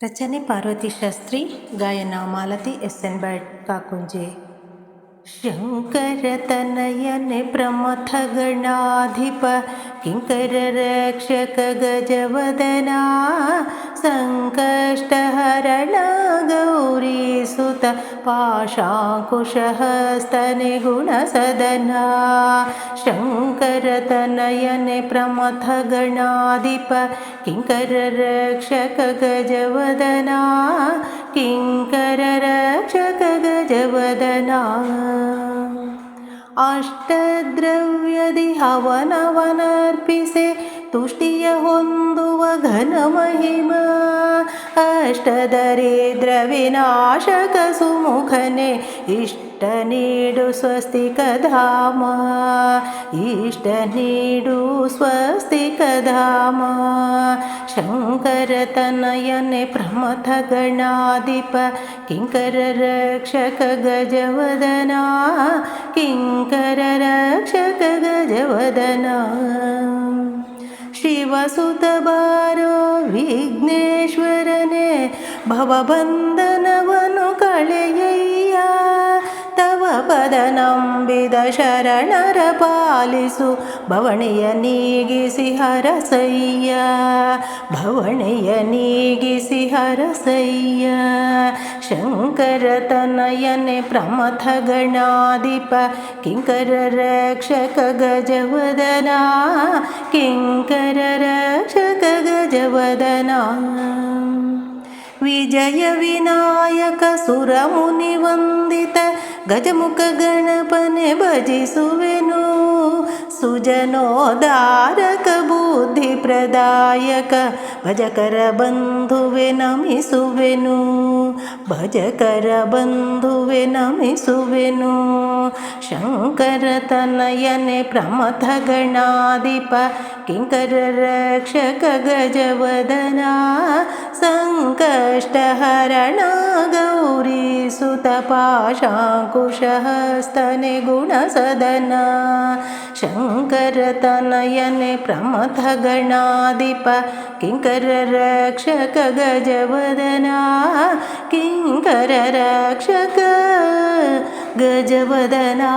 ರಚನೆ ಪಾರ್ವತಿ ಶಾಸ್ತ್ರಿ ಗಾಯನ Malathi S N Bhat Kakunje Shankara ತನಯನೆ ಪ್ರಮಥ ಗಣಾಧಿಪ ಕಿಂಕರ ರಕ್ಷಕ ಗಜವದನ ಸಂಕಷ್ಟಹರಣ ಗೌರಿ ಸುತ पाशाकुशहस्तने पाशाकुशहस्तनिगुणसदना शङ्करतनयने प्रमथगणाधिप किङ्करक्षक किङ्कररक्षकगजवदना। किङ्कर रक्षक गजवदना अष्टद्रव्यदि हवनवनर्पिषे तुष्ट्य होन्दुवघनमहिमा इष्टदरिद्रविनाशकसुमुखने इष्टनीडु स्वस्तिकधाम कदामा इष्टनीडुस्वस्ति कदामा शङ्करतनयने प्रमथगणाधिप किङ्करक्षक गजवदना किङ्कर रक्षक गजवदना शिवसुतबारो विघ्नेश्वर ಪ್ರಮಥ ಗಣಾಧಿಪ ಕಿಂಕರ ರಕ್ಷಕ ಗಜವದನ ಕಿಂಕರ ರಕ್ಷಕ ಗಜವದನ ಶಿವಸುತ ಬಾರೋ ವಿಘ್ನೇಶ್ವರನೇ ಭವಬಂಧನವನು ಕಳೆಯಯ್ಯ ತವ ಪದ ನಂಬಿದ ಶರಣರ ಪಾಲಿಸು ಭವಣೆಯ ನೀಗಿಸಿ ಹರಸಯ್ಯ ಭವಣೆಯ ನೀಗಿಸಿ ಹರಸಯ್ಯ ಶಂಕರ ತನಯನೆ ಪ್ರಮಥ ಗಣಾಧಿಪ ಕಿಂಕರ ರಕ್ಷಕ ಗಜವದನ ಕಿಂಕರ ರಕ್ಷಕ ಗಜವದನ जय विनायक सुरमुनिवन्दित गजमुखगणपन भजि सुजनोदारक बुद्धिप्रदायक भजकर बन्धुवे नमिषु वेनु भजकर बन्धुवे नमिषु वेनु शङ्करतनयने प्रमथगणाधिप किङ्करक्षक गज वदना कष्टहरणा गौरीसुतपाशाङ्कुशहस्तने गुणसदन शङ्करतनयने प्रमथगणाधिप किङ्कररक्षक गजवदना किङ्कररक्षक गजवदना